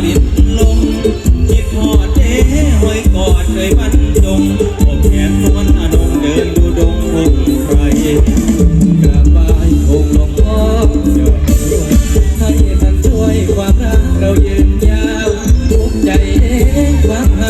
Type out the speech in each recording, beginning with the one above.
ปลิดลมคิดหอเอ้หอยกอดเคยบรรจงอบแขนสวนองเดินดูดงคงใคกระบายองค์ลวงพ่อจอดด้วให้ท่านช่วยความรักเรายืนยาวทุกใจเอ้ความหา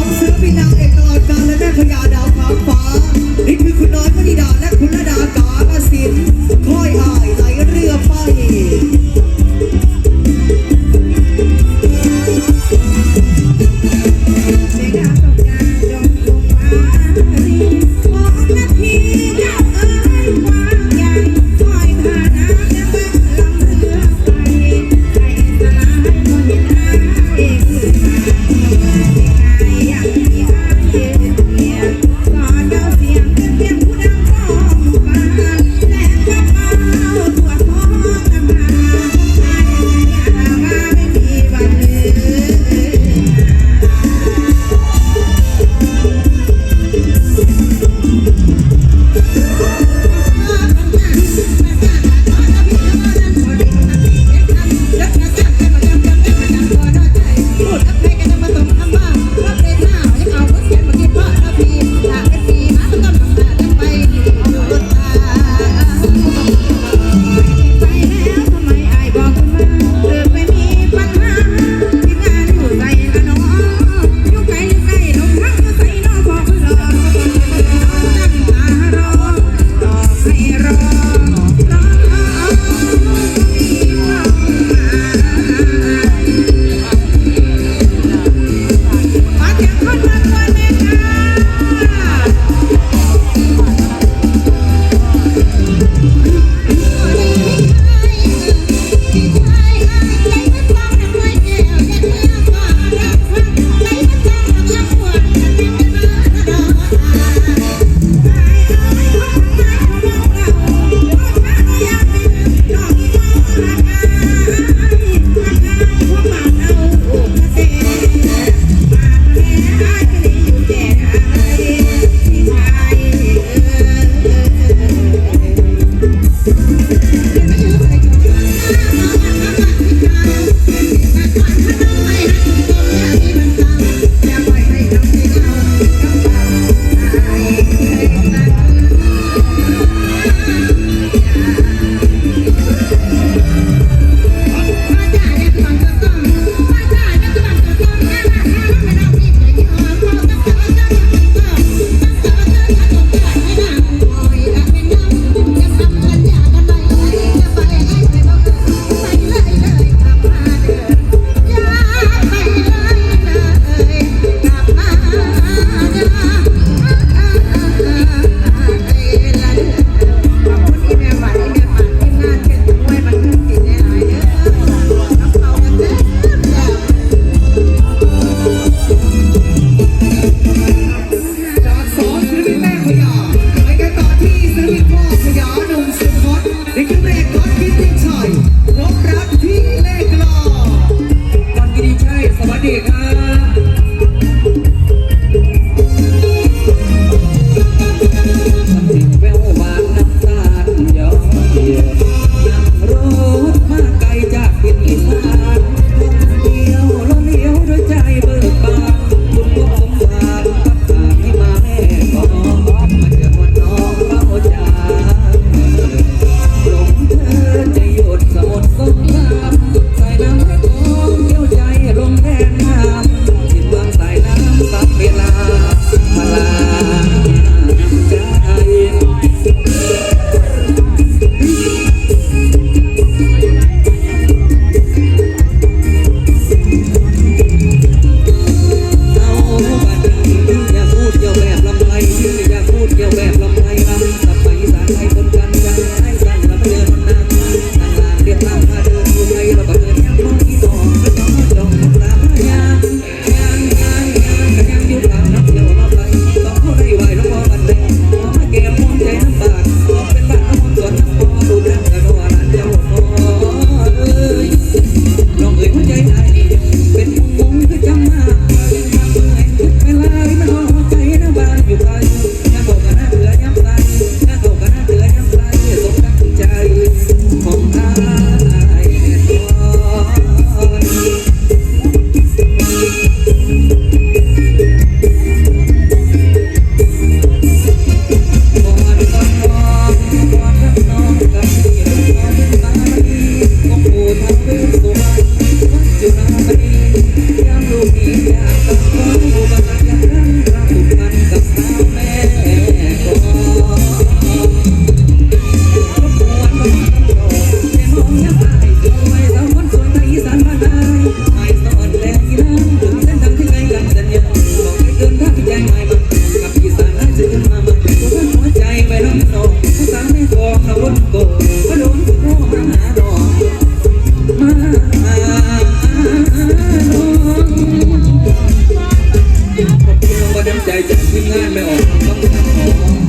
ของศิลปินนางเอกตลอดกาลและแม่พญาดาวฟ้าฟ้า นี่คือคุณน้อยพนิดาและคุณระดา feel about. Thank you.